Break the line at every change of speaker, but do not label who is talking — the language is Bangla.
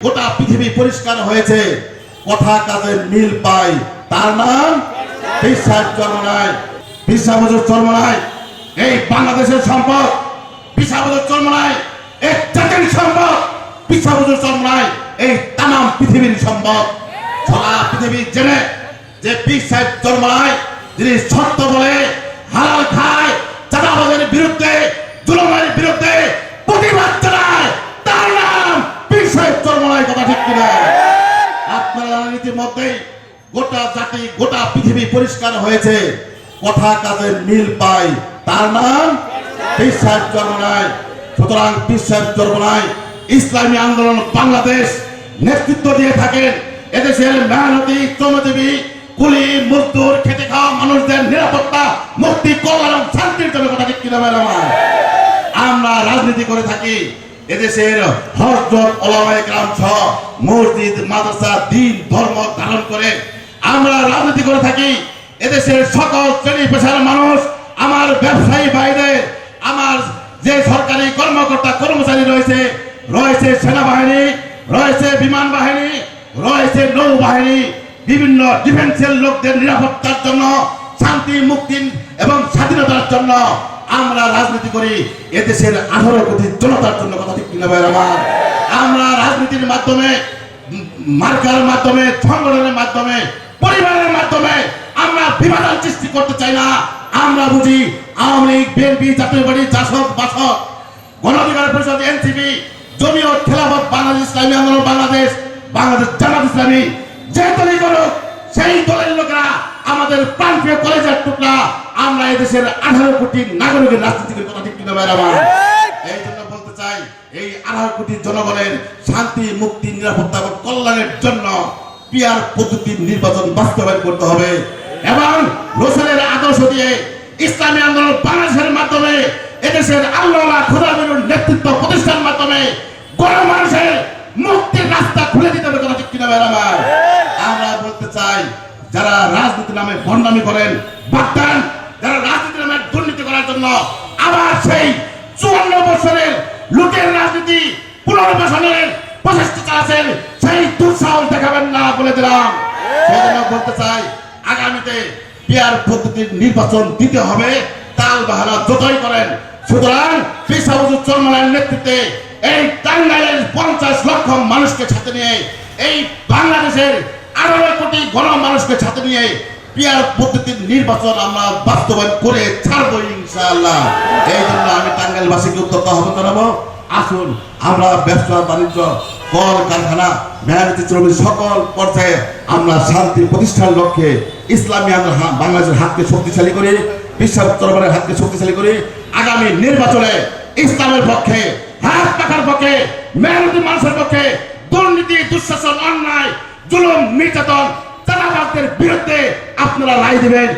গোটা পৃথিবী পরিষ্কার হয়েছে। কথা কাজের মিল পাই। তার নাম বিশ্বাস চর্মনায় চর্মনায় এই বাংলাদেশের সম্পদ বিশ্বাবজর চর্মনায় এই সম্পদ বিশ্বাবজর চর্মনায় এই তামাম পৃথিবীর সম্পদ। সারা পৃথিবী জেনে যে সাহেব চর্মনায় যিনি সত্য বলে, হালাল খায় ইতিমধ্যেই গোটা জাতি, গোটা পৃথিবী পরিষ্কার হয়েছে। কথা কাজের মিল পাই, তার নাম পীর সাহেব চর্মনায় সুতরাং পীর সাহেব চর্মনায় ইসলামী আন্দোলন বাংলাদেশ নেতৃত্ব দিয়ে থাকেন। এদেশের মেহনতি, শ্রমজীবী, কুলি, মজদুর খেতে খাওয়া মানুষদের নিরাপত্তা, মুক্তি, কল্যাণ, শান্তির জন্য কথা ঠিক কিনা আমরা রাজনীতি করে থাকি। এদেশের হজরত ওলামায়ে গ্রাম সহ মসজিদ, মাদ্রাসা, দিন, ধর্ম ধারণ করে আমরা রাজনীতি করে থাকি। এদেশের সকল শ্রেণি পেশার মানুষ, আমার ব্যবসায়ী ভাইদের, আমার যে সরকারি কর্মকর্তা কর্মচারী রয়েছে রয়েছে সেনাবাহিনী, রয়েছে বিমান বাহিনী, রয়েছে নৌবাহিনী, বিভিন্ন ডিফেন্সের লোকদের নিরাপত্তার জন্য, শান্তি, মুক্তি এবং স্বাধীনতার জন্য আমরা রাজনীতি করি, এদেশের আঠারো কোটি জনতার জন্য কথা ঠিক কিনা ভাই আমার? আমরা রাজনীতির মাধ্যমে, মার্কার মাধ্যমে, সংগঠনের মাধ্যমে, পরিবারের মাধ্যমে আমরা বিভাজন সৃষ্টি করতে চাই না। আমরা বুঝি আওয়ামী লীগ, বিএনপি, জাতীয় পার্টি, জাসদ, বাসদ, গণ অধিকার পরিষদ, এনসিপি, জমিয়ত, খেলাফত, বাংলাদেশ ইসলামী আন্দোলন, বাংলাদেশ বাংলাদেশ জামাত ইসলামী, যে দলই করুক, সেই দলের লোকেরা আমাদের প্রান্তীয় কলেজের টুকরা আমরা এদেশের আঠারো কোটি নাগরিকের রাজনীতির কথা ঠিক কিনা আমার? এই জন্য বলতে চাই এই আঠারো কোটি জনগণের শান্তি মুক্তি নিরাপত্তা এবং কল্যাণের জন্য পিয়ার পদ্ধতির নির্বাচন বাস্তবায়ন করতে হবে এবং রসুলের আদর্শ দিয়ে ইসলামী আন্দোলন বাংলাদেশের মাধ্যমে এদেশের আল্লাহ খোদাবিরুর নেতৃত্ব প্রতিষ্ঠার মাধ্যমে গণমানুষের মুক্তির রাস্তা খুলে দিতে হবে কথা ঠিক কিনা আমার? আমরা বলতে চাই যারা রাজনীতি নামে ভণ্ডামি করেন বাগদান যারা রাজনীতির নামে দুর্নীতি করার জন্য আবার সেই চুয়ান্ন বছরের লুটের রাজনীতি পুনর্বাসনের প্রচেষ্টা চালাচ্ছেন, সেই দুঃসাহস দেখাবেন না বলে দিলাম। সেই বলতে চাই, আগামীতে পেয়ার পদ্ধতির নির্বাচন দিতে হবে, তাল বাহানা যতই করেন। সুতরাং পেশাবুজুর চন্দ্রমানের নেতৃত্বে এই টাঙ্গাইলের পঞ্চাশ লক্ষ মানুষকে সাথে নিয়ে, এই বাংলাদেশের আঠারো কোটি গণ মানুষকে সাথে নিয়ে পিয়ার পদ্ধতির নির্বাচন আমরা বাস্তবায়ন করে ছাড়বো ইনশাআল্লাহ। এই জন্য আমি টাঙ্গাইলবাসীকে উদ্যোক্ত আহ্বান জানাব। আসুন, আমরা ব্যবসা, বাণিজ্য, কল, কারখানা মেহনতি শ্রমিক সকল পর্যায়ে আমরা শান্তি প্রতিষ্ঠার লক্ষ্যে ইসলামী হা- বাংলাদেশের হাতকে শক্তিশালী করি বিশ্ব চরমানের হাতকে শক্তিশালী করি। আগামী নির্বাচনে ইসলামের পক্ষে, হাত পাখার পক্ষে, মেহনতি মানুষের পক্ষে দুর্নীতি, দুঃশাসন, অন্যায়, জুলুম, নির্যাতন, চাঁদাবাজদের বিরুদ্ধে আপনারা রায় দিবেন।